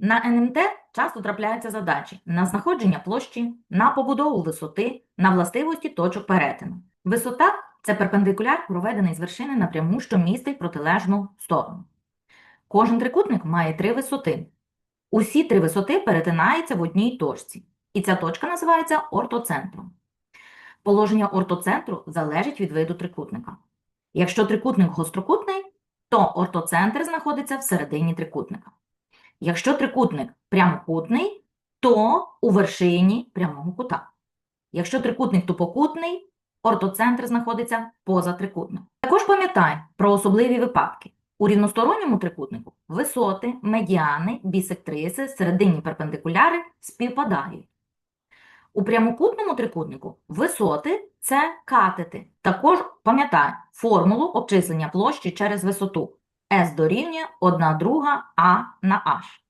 На НМТ часто трапляються задачі на знаходження площі, на побудову висоти, на властивості точок перетину. Висота це перпендикуляр, проведений з вершини напряму, що містить протилежну сторону. Кожен трикутник має три висоти. Усі три висоти перетинаються в одній точці, і ця точка називається ортоцентром. Положення ортоцентру залежить від виду трикутника. Якщо трикутник гострокутний, то ортоцентр знаходиться всередині трикутника. Якщо трикутник прямокутний, то у вершині прямого кута. Якщо трикутник тупокутний, ортоцентр знаходиться поза трикутником. Також пам'ятай про особливі випадки. У рівносторонньому трикутнику висоти, медіани, бісектриси, серединні перпендикуляри співпадають. У прямокутному трикутнику висоти – це катети. Також пам'ятай формулу обчислення площі через висоту. S дорівнює 1 друга А на H.